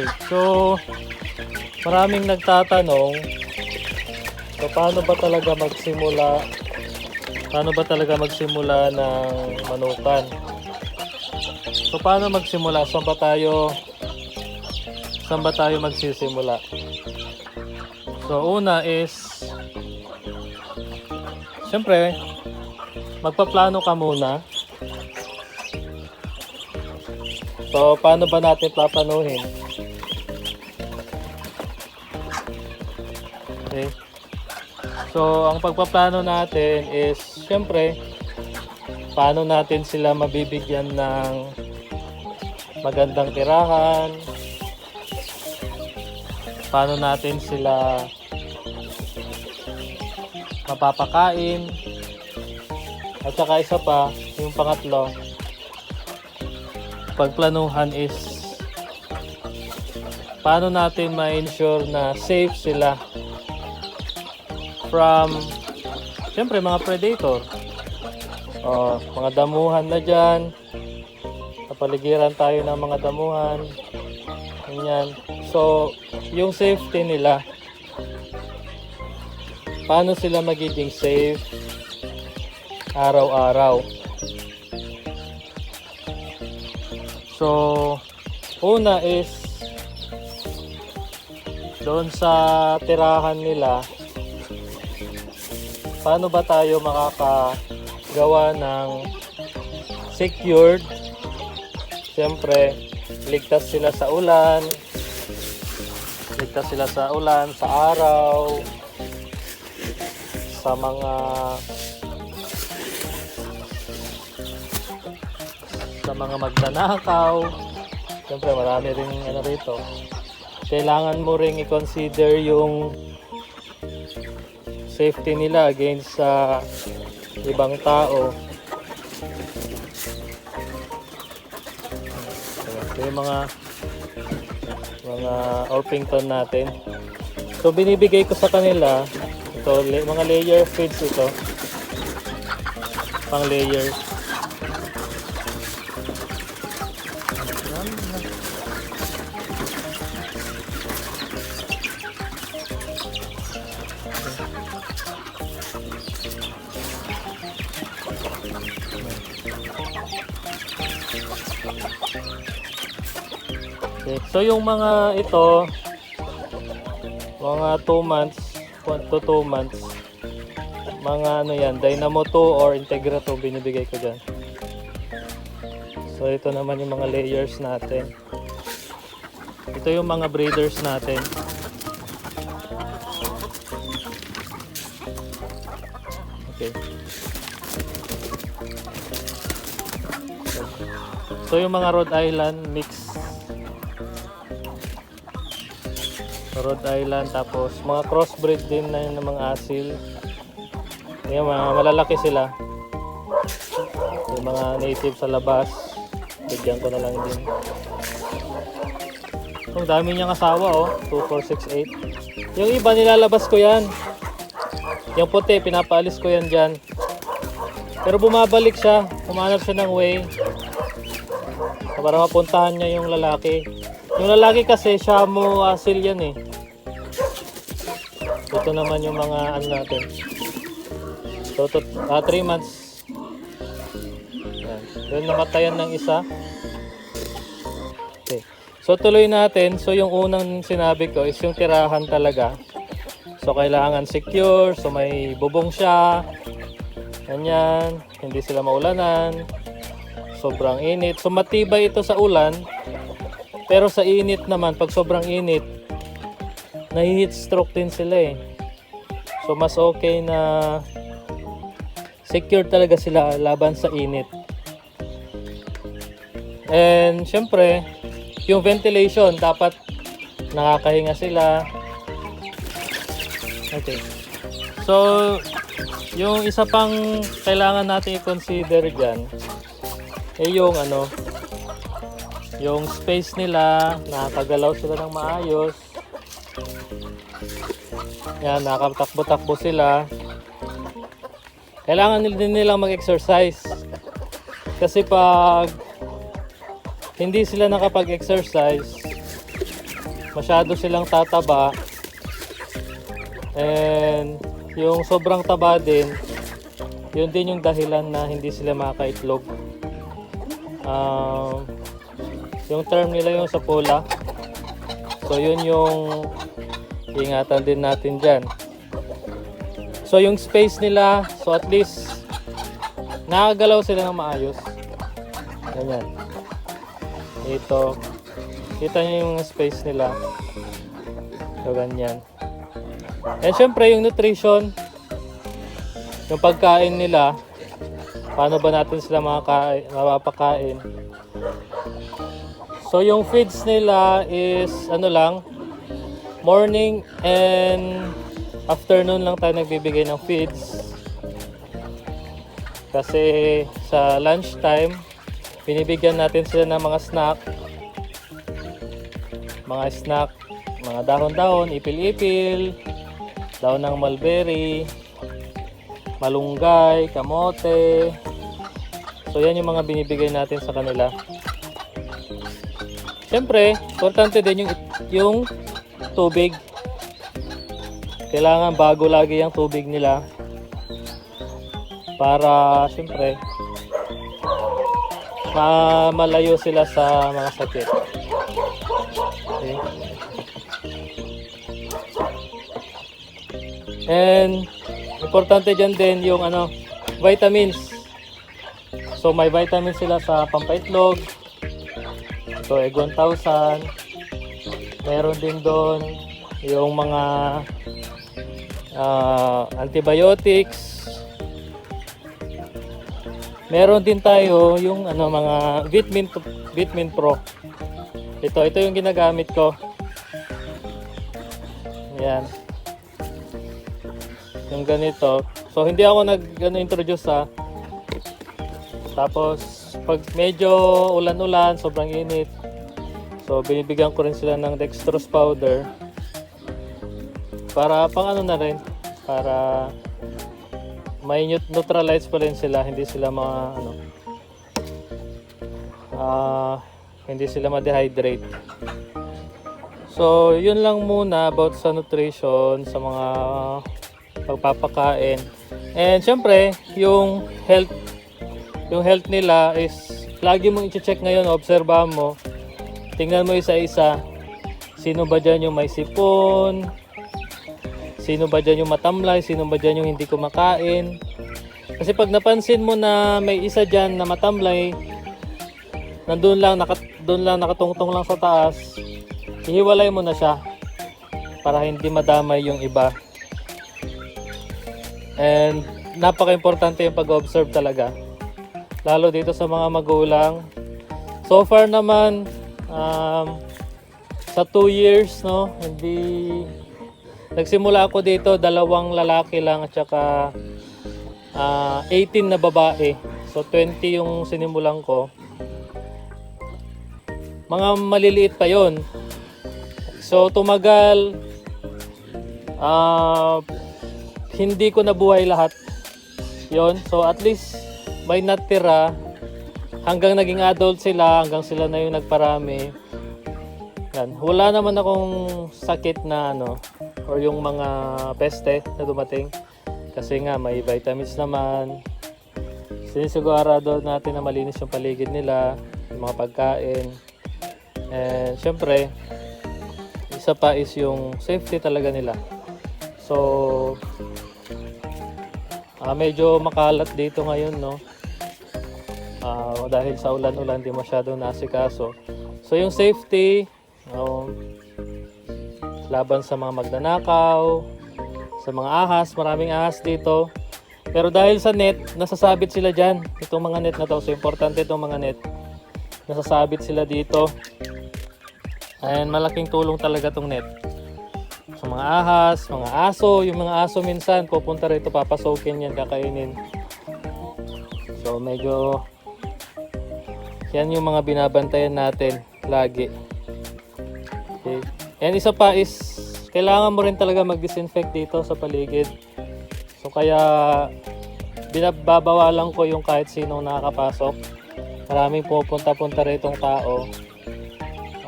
Okay, so maraming nagtatanong so paano ba talaga magsimula paano ba talaga magsimula ng manukan? So paano magsimula? Saan ba tayo saan ba tayo magsisimula? So una is syempre magpaplano ka muna. So paano ba natin paplanuhin So, ang pagpaplano natin is, syempre, paano natin sila mabibigyan ng magandang tirahan, paano natin sila mapapakain, at saka isa pa, yung pangatlo, pagplanuhan is paano natin ma-ensure na safe sila from siyempre mga predator. O mga damuhan na dyan. Kapaligiran tayo ng mga damuhan. Ganyan. So yung safety nila paano sila magiging safe araw-araw? So una is doon sa tirahan nila paano ba tayo makakagawa ng secured? Siyempre ligtas sila sa ulan. Ligtas sila sa ulan sa araw. Sa mga sa mga magnanakaw. Siyempre marami rin ano rito. Kailangan mo ring i-consider yung safety nila against sa ibang tao. Ito yung mga mga Orpington natin. So binibigay ko sa kanila ito mga layer feeds ito. Pang layers. Okay. So yung mga ito, mga 2 months, 1 to 2 months, mga ano yan, Dynamo 2 or Integra 2 binibigay ko dyan. So ito naman yung mga layers natin. Ito yung mga breeders natin. Okay. So yung mga Rhode Island mix Rhode Island tapos mga crossbreed din na yun ng mga asil. Yung mga malalaki sila. Yung mga native sa labas. Bigyan ko na lang din. Ang dami niyang asawa oh. 2468. Yung iba nilalabas ko yan. Yung puti, pinapaalis ko yan dyan. Pero bumabalik siya. Kumanap siya ng way. Para mapuntahan niya yung lalaki. Yung lalaki kasi siya mo asil yan eh. Ito naman yung mga ano natin. So, 3 months. Yan. Yung namatayan ng isa. Okay. So, tuloy natin. So, yung unang sinabi ko is yung tirahan talaga. So, kailangan secure. So, may bubong siya. Ganyan. Hindi sila maulanan. Sobrang init. So, matibay ito sa ulan. Pero sa init naman, pag sobrang init, nahi-heat stroke din sila eh. So mas okay na secure talaga sila laban sa init. And syempre, yung ventilation dapat nakakahinga sila. Okay. So, yung isa pang kailangan natin i-consider dyan, eh yung ano, yung space nila, nakakagalaw sila ng maayos. Yan, nakatakbo-takbo sila. Kailangan din nilang mag-exercise. Kasi pag hindi sila nakapag-exercise, masyado silang tataba. And yung sobrang taba din, yun din yung dahilan na hindi sila makakaitlog. Um, yung term nila yung sa pula. So yun yung ingatan din natin dyan. So yung space nila, so at least nakagalaw sila ng maayos. Ganyan. Ito. Kita nyo yung space nila. So ganyan. And syempre yung nutrition, yung pagkain nila, paano ba natin sila makakain, mapapakain. So yung feeds nila is ano lang, morning and afternoon lang tayo nagbibigay ng feeds. Kasi sa lunchtime, binibigyan natin sila ng mga snack. Mga snack, mga dahon-dahon, ipil-ipil, dahon ng mulberry, malunggay, kamote. So yan yung mga binibigay natin sa kanila. Siyempre, importante din yung, yung tubig. Kailangan bago lagi yung tubig nila. Para, siyempre, ma malayo sila sa mga sakit. Okay. And, importante dyan din yung ano, vitamins. So, may vitamins sila sa pampaitlog, ito egg 1000. Meron din doon yung mga ah, antibiotics. Meron din tayo yung ano mga vitamin vitamin pro. Ito ito yung ginagamit ko. Yan. Yung ganito. So hindi ako nag ano, introduce sa tapos pag medyo ulan-ulan, sobrang init. So binibigyan ko rin sila ng dextrose powder. Para pang ano na rin, para may neutralize pa rin sila, hindi sila mga ano ah hindi sila ma-dehydrate. So, yun lang muna about sa nutrition, sa mga pagpapakain. And syempre, yung health yung health nila is lagi mong i-check ngayon, obserbahan mo. Tingnan mo isa-isa. Sino ba dyan yung may sipon? Sino ba dyan yung matamlay? Sino ba dyan yung hindi kumakain? Kasi pag napansin mo na may isa dyan na matamlay, nandun lang, naka, doon lang, nakatungtong lang sa taas, ihiwalay mo na siya para hindi madamay yung iba. And napaka-importante yung pag-observe talaga lalo dito sa mga magulang. So far naman, um, sa 2 years, no, hindi, nagsimula ako dito, dalawang lalaki lang at saka ah, 18 na babae. So 20 yung sinimulan ko. Mga maliliit pa yon. So tumagal, ah, hindi ko nabuhay lahat. yon So at least may natira hanggang naging adult sila, hanggang sila na yung nagparami. Yan. Wala naman akong sakit na ano, or yung mga peste na dumating. Kasi nga may vitamins naman. Sinisigurado natin na malinis yung paligid nila, yung mga pagkain. And syempre, isa pa is yung safety talaga nila. So, ah, medyo makalat dito ngayon, no? Ah, dahil sa ulan-ulan, di masyadong nasikaso. So, yung safety, um, laban sa mga magnanakaw, sa mga ahas, maraming ahas dito. Pero dahil sa net, nasasabit sila dyan. Itong mga net na to. So, importante itong mga net. Nasasabit sila dito. And malaking tulong talaga itong net. Sa mga ahas, mga aso, yung mga aso minsan, pupunta rito, papasokin yan, kakainin. So, medyo yan yung mga binabantayan natin lagi. Okay. And isa pa is kailangan mo rin talaga mag-disinfect dito sa paligid. So kaya binababawalan ko yung kahit sino nakakapasok. Maraming pupunta-punta rito tao.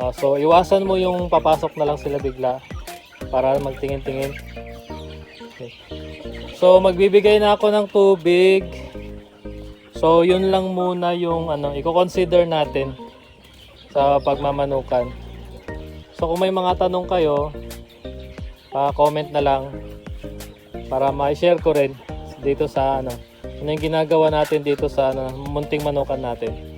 Ah, so iwasan mo yung papasok na lang sila bigla para magtingin-tingin. Okay. So magbibigay na ako ng tubig. So yun lang muna yung ano, i-consider natin sa pagmamanukan. So kung may mga tanong kayo, pa-comment na lang para ma-share ko rin dito sa ano, ano yung ginagawa natin dito sa ano, munting manukan natin.